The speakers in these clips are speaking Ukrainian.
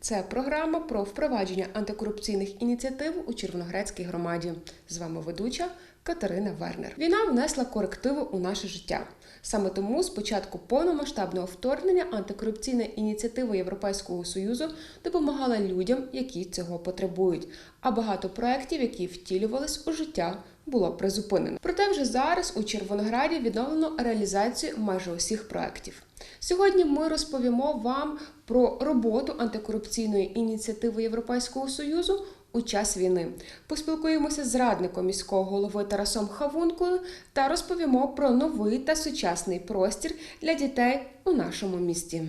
Це програма про впровадження антикорупційних ініціатив у Червоноградській громаді. З вами ведуча Катерина Вернер. Війна внесла корективи у наше життя. Саме тому з початку повномасштабного вторгнення антикорупційна ініціатива Європейського союзу допомагала людям, які цього потребують. А багато проєктів, які втілювались у життя, було призупинено. Проте вже зараз у Червонограді відновлено реалізацію майже усіх проєктів. Сьогодні ми розповімо вам про роботу антикорупційної ініціативи Європейського союзу у час війни. Поспілкуємося з радником міського голови Тарасом Хавункою та розповімо про новий та сучасний простір для дітей у нашому місті.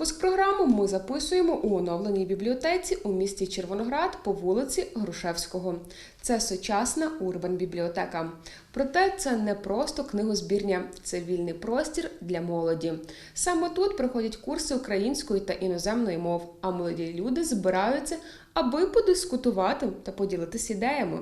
Випуск програми ми записуємо у оновленій бібліотеці у місті Червоноград по вулиці Грушевського. Це сучасна урбан бібліотека. Проте це не просто книгозбірня, це вільний простір для молоді. Саме тут проходять курси української та іноземної мов, а молоді люди збираються, аби подискутувати та поділитися ідеями.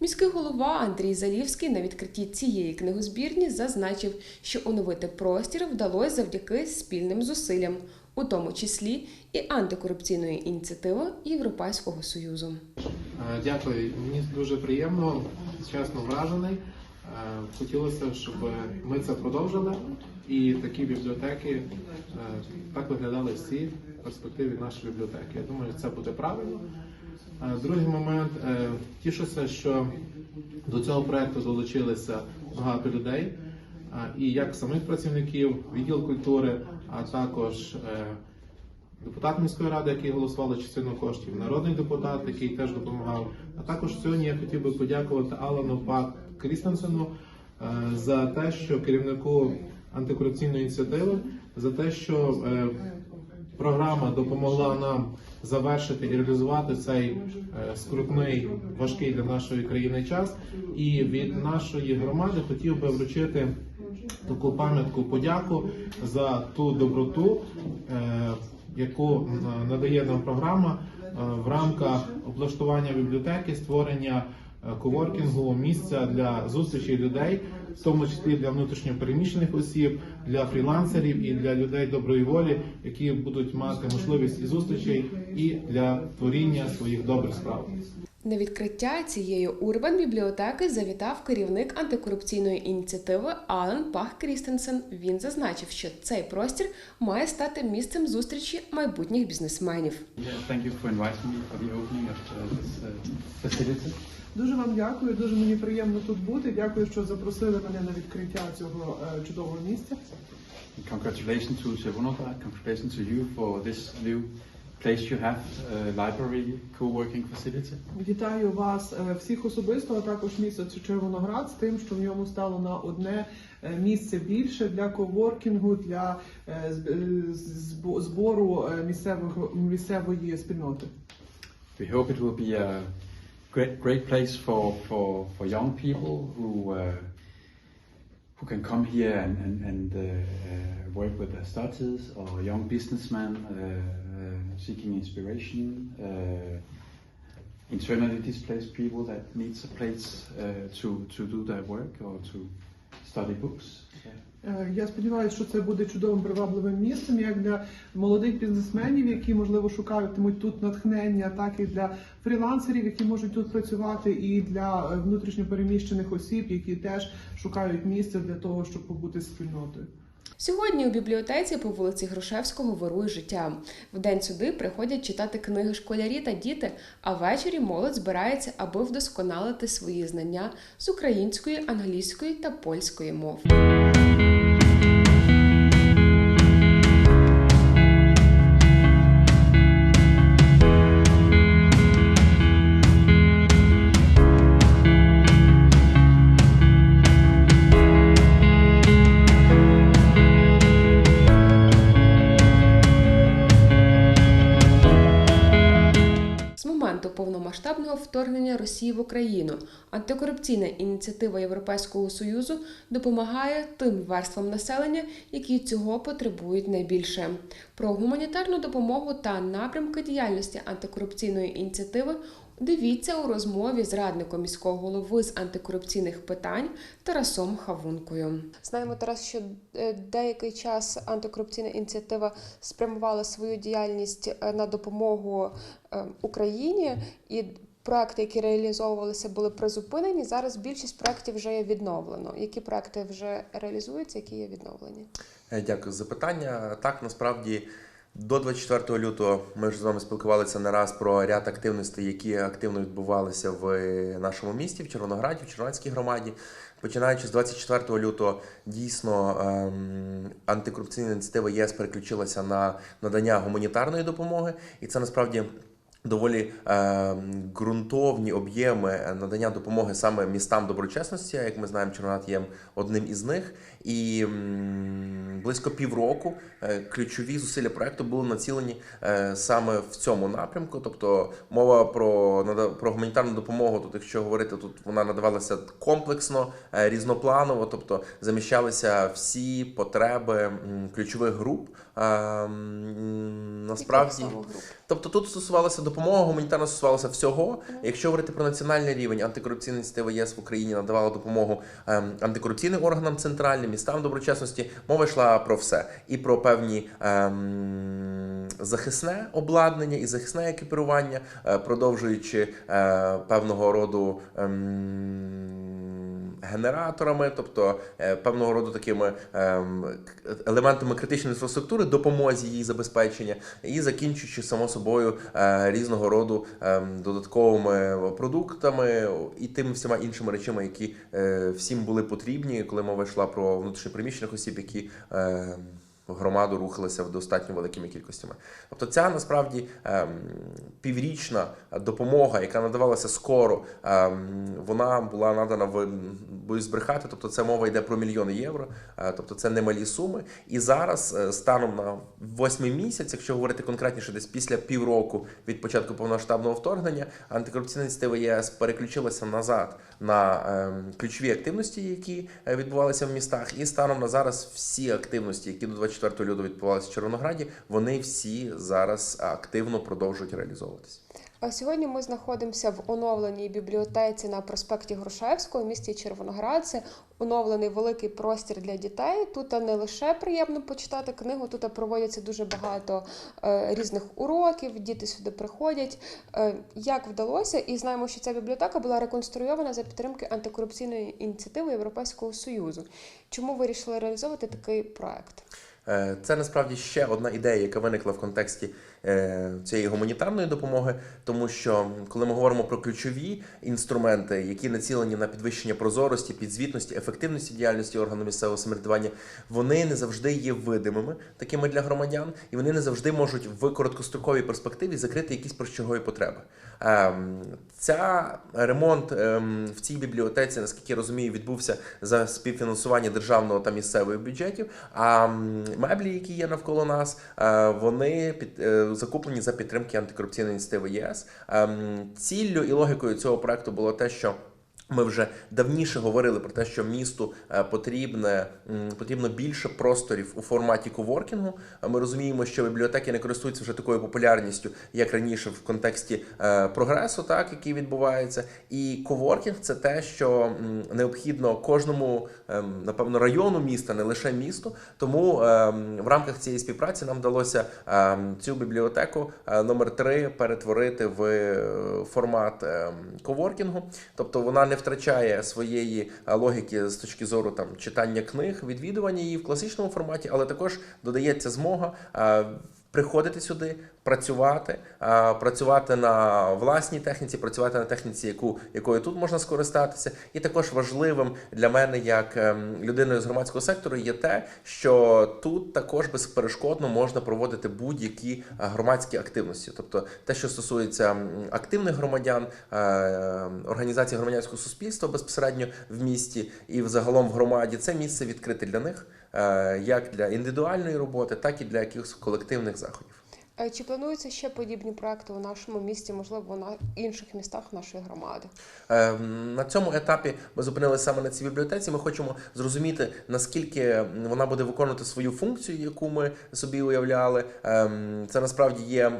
Міський голова Андрій Залівський на відкритті цієї книгозбірні зазначив, що оновити простір вдалося завдяки спільним зусиллям, у тому числі і антикорупційної ініціативи Європейського союзу. Е, Дякую, мені дуже приємно, чесно вражений. Е, Хотілося, щоб ми це продовжили, і такі бібліотеки е, так виглядали всі в перспективі нашої бібліотеки. Я думаю, це буде правильно. Другий момент тішуся, що до цього проекту долучилися багато людей, і як самих працівників, відділ культури, а також е, депутат міської ради, який голосував за частину коштів, народний депутат, який теж допомагав. А також сьогодні я хотів би подякувати Алану Пак Крістенсену е, за те, що керівнику антикорупційної ініціативи, за те, що е, програма допомогла нам завершити і реалізувати цей скрутний, важкий для нашої країни час. І від нашої громади хотів би вручити таку пам'ятку подяку за ту доброту, е, яку надає нам програма е, в рамках облаштування бібліотеки, створення е, коворкінгу, місця для зустрічей людей, в тому числі для внутрішньопереміщених осіб, для фрілансерів і для людей доброї волі, які будуть мати можливість і зустрічей, і для творіння своїх добрих справ. На відкриття цієї урбан бібліотеки завітав керівник антикорупційної ініціативи Ален Пах Крістенсен. Він зазначив, що цей простір має стати місцем зустрічі майбутніх бізнесменів. Uh, uh. Дуже вам дякую. Дуже мені приємно тут бути. Дякую, що запросили мене на відкриття цього е, чудового місця. Congratulations to congratulations to you for this new place you have, uh, library co-working facility. Вітаю вас е, всіх особисто, а також місто Червоноград з тим, що в ньому стало на одне е, місце більше для коворкінгу, для е, е, збору е, місцевого місцевої спільноти. We hope it will be a great, great place for, for, for young people who, uh, who can come here and, and, and uh, uh, work with their studies or young businessmen uh, uh, seeking inspiration. Uh, internally displaced people that needs a place uh, to, to do their work or to study books. Е, Я сподіваюся, що це буде чудовим привабливим місцем, як для молодих бізнесменів, які можливо шукатимуть тут натхнення, так і для фрілансерів, які можуть тут працювати, і для внутрішньопереміщених осіб, які теж шукають місце для того, щоб побути спільнотою. Сьогодні у бібліотеці по вулиці Грушевського вирує життя. Вдень сюди приходять читати книги школярі та діти, а ввечері молодь збирається, аби вдосконалити свої знання з української, англійської та польської мов. Повномасштабного вторгнення Росії в Україну антикорупційна ініціатива Європейського союзу допомагає тим верствам населення, які цього потребують найбільше. Про гуманітарну допомогу та напрямки діяльності антикорупційної ініціативи дивіться у розмові з радником міського голови з антикорупційних питань Тарасом Хавункою. Знаємо, Тарас, що е, деякий час антикорупційна ініціатива спрямувала свою діяльність е, на допомогу е, Україні і. Проекти, які реалізовувалися, були призупинені. Зараз більшість проєктів вже є відновлено. Які проекти вже реалізуються, які є відновлені? Дякую за запитання. Так, насправді до 24 лютого ми вже з вами спілкувалися не раз про ряд активностей, які активно відбувалися в нашому місті, в Червонограді, в Червонецькій громаді. Починаючи з 24 лютого, дійсно ем, антикорупційна ініціатива ЄС переключилася на надання гуманітарної допомоги, і це насправді. Доволі е, ґрунтовні об'єми надання допомоги саме містам доброчесності. Як ми знаємо, Червоноград є одним із них. І близько півроку е, ключові зусилля проекту були націлені е, саме в цьому напрямку. Тобто мова про, про гуманітарну допомогу, тут, якщо говорити, тут вона надавалася комплексно, е, різнопланово, тобто заміщалися всі потреби ключових груп. Е, Насправді. Груп? Тобто тут стосувалося допомоги, гуманітарно стосувалося всього. Якщо говорити про національний рівень, антикорупційна ініціатива ЄС в Україні надавала допомогу ем, антикорупційним органам центральним, містам доброчесності. Мова йшла про все. І про певні ем, захисне обладнання і захисне екіпірування, е, продовжуючи е, певного роду. Ем, генераторами, тобто е, певного роду такими ем, елементами критичної інфраструктури, допомозі її забезпечення, і закінчуючи само собою е, різного роду ем, додатковими продуктами і тими всіма іншими речами, які е, всім були потрібні, коли мова йшла про внутрішньопереміщених осіб, які е, в громаду рухалися в достатньо великими кількостями. Тобто, ця насправді ем, піврічна допомога, яка надавалася скоро, ем, вона була надана в боюсь збрехати. Тобто, це мова йде про мільйони євро, е, тобто це немалі суми. І зараз, е, станом на восьмий місяць, якщо говорити конкретніше, десь після півроку від початку повномасштабного вторгнення, антикорупційна ініціатива ЄС переключилася назад на ем, ключові активності, які е, відбувалися в містах, і станом на зараз всі активності, які до 24 лютого відбувалися в Червонограді, вони всі зараз активно продовжують реалізовуватися. А сьогодні ми знаходимося в оновленій бібліотеці на проспекті Грушевського в місті Червоноград. Це оновлений великий простір для дітей. Тут не лише приємно почитати книгу, тут проводяться дуже багато е, різних уроків. Діти сюди приходять. Е, як вдалося, і знаємо, що ця бібліотека була реконструйована за підтримки антикорупційної ініціативи Європейського союзу. Чому вирішили реалізовувати такий проект? Е, Це насправді ще одна ідея, яка виникла в контексті цієї гуманітарної допомоги, тому що коли ми говоримо про ключові інструменти, які націлені на підвищення прозорості, підзвітності, ефективності діяльності органу місцевого самоврядування, вони не завжди є видимими такими для громадян, і вони не завжди можуть в короткостроковій перспективі закрити якісь прощогові потреби. Ем, Ця ремонт ем, в цій бібліотеці, наскільки я розумію, відбувся за співфінансування державного та місцевих бюджетів. А меблі, які є навколо нас, е, вони під е, закуплені за підтримки антикорупційної ініціативи ЄС. Ем, Ціллю і логікою цього проекту було те, що ми вже давніше говорили про те, що місту е, потрібне потрібно більше просторів у форматі коворкінгу. Ми розуміємо, що бібліотеки не користуються вже такою популярністю, як раніше в контексті е, прогресу, так який відбувається. І коворкінг це те, що необхідно кожному ем, напевно району міста, не лише місту. Тому ем, в рамках цієї співпраці нам вдалося ем, цю бібліотеку е, номер 3 перетворити в формат коворкінгу. Тобто вона не втрачає своєї е, логіки з точки зору там читання книг, відвідування її в класичному форматі, але також додається змога. Приходити сюди, працювати, працювати на власній техніці, працювати на техніці, яку якою тут можна скористатися. І також важливим для мене, як ем, людиною з громадського сектору, є те, що тут також безперешкодно можна проводити будь-які е, громадські активності, тобто те, що стосується активних громадян, е, організацій громадянського суспільства безпосередньо в місті і взагалом в громаді, це місце відкрите для них, як для індивідуальної роботи, так і для якихось колективних заходів. Чи плануються ще подібні проекти у нашому місті, можливо, на інших містах нашої громади? Е, На цьому етапі ми зупинилися саме на цій бібліотеці. Ми хочемо зрозуміти, наскільки вона буде виконувати свою функцію, яку ми собі уявляли. Ем, Це насправді є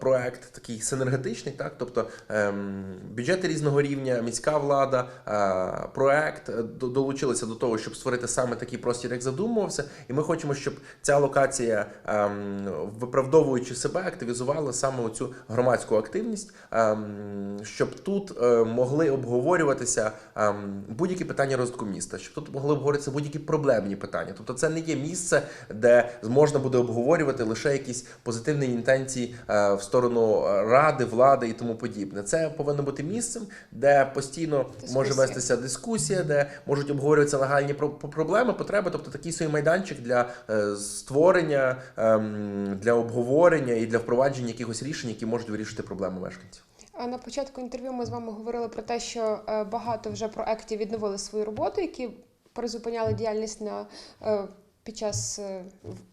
проект такий синергетичний, так тобто ем, бюджети різного рівня, міська влада, е, проект е, долучилися до того, щоб створити саме такий простір, як задумувався. І ми хочемо, щоб ця локація, ем, виправдовуючи себе, активізувала саме оцю громадську активність, ем, щоб тут е, могли обговорюватися ем, будь-які питання розвитку міста, щоб тут могли обговорюватися будь-які проблемні питання. Тобто, це не є місце, де можна буде обговорювати лише якісь позитивні інтенції е, в сторону ради, влади і тому подібне. Це повинно бути місцем, де постійно може вестися дискусія, де можуть обговорюватися про- проблеми, потреби, тобто такий свій майданчик для е, створення, ем, для обговорення і для впровадження якихось рішень, які можуть вирішити проблеми мешканців. А на початку інтерв'ю ми з вами говорили про те, що е, багато вже проектів відновили свою роботу, які призупиняли діяльність на е, під час е,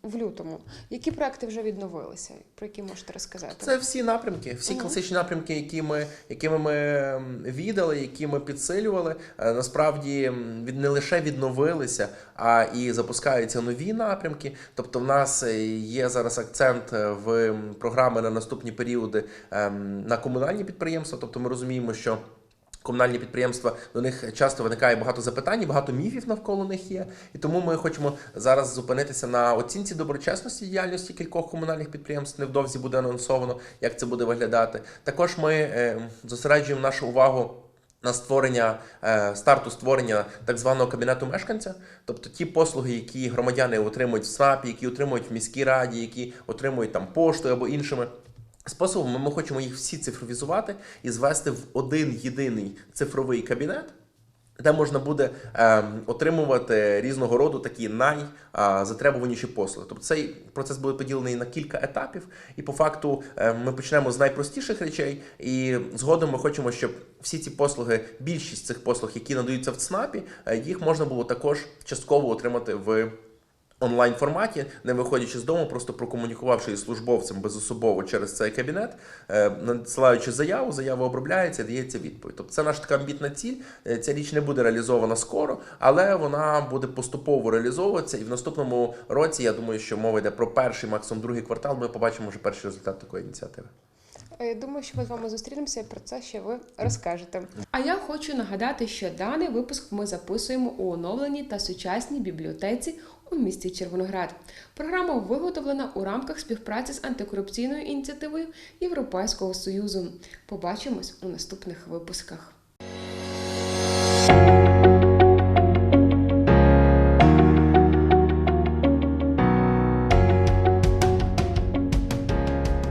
в- лютому. Які проекти вже відновилися? Про які можете розказати? Це всі напрямки, всі класичні напрямки, які ми, якими ми віддали, які ми підсилювали. Е, Насправді від не лише відновилися, а і запускаються нові напрямки. Тобто, в нас е, є зараз акцент в програми на наступні періоди ем, на комунальні підприємства. Тобто, ми розуміємо, що. Комунальні підприємства до них часто виникає багато запитань, багато міфів навколо них є. І тому ми хочемо зараз зупинитися на оцінці доброчесності діяльності кількох комунальних підприємств. Невдовзі буде анонсовано, як це буде виглядати. Також ми е, зосереджуємо нашу увагу. На створення е, старту створення так званого кабінету мешканця, тобто ті послуги, які громадяни отримують в СНАПі, які отримують в міській раді, які отримують там поштою або іншими способами, ми хочемо їх всі цифровізувати і звести в один єдиний цифровий кабінет, де можна буде ем, отримувати різного роду такі найзатребуваніші послуги. Тобто цей процес буде поділений на кілька етапів, і по факту ем, ми почнемо з найпростіших речей, і згодом ми хочемо, щоб всі ці послуги, більшість цих послуг, які надаються в ЦНАПі, е, їх можна було також частково отримати в онлайн форматі, не виходячи з дому, просто прокомунікувавши із службовцем безособово через цей кабінет, е, надсилаючи заяву, заява обробляється, дається відповідь. Тобто це наша така амбітна ціль. Е, Ця річ не буде реалізована скоро, але вона буде поступово реалізовуватися. І в наступному році я думаю, що мова йде про перший, максимум другий квартал. Ми побачимо вже перший результат такої ініціативи. Я думаю, що ми з вами зустрінемося і про це ще ви розкажете. А я хочу нагадати, що даний випуск ми записуємо у оновленій та сучасній бібліотеці у місті Червоноград. Програма виготовлена у рамках співпраці з антикорупційною ініціативою Європейського союзу. Побачимось у наступних випусках.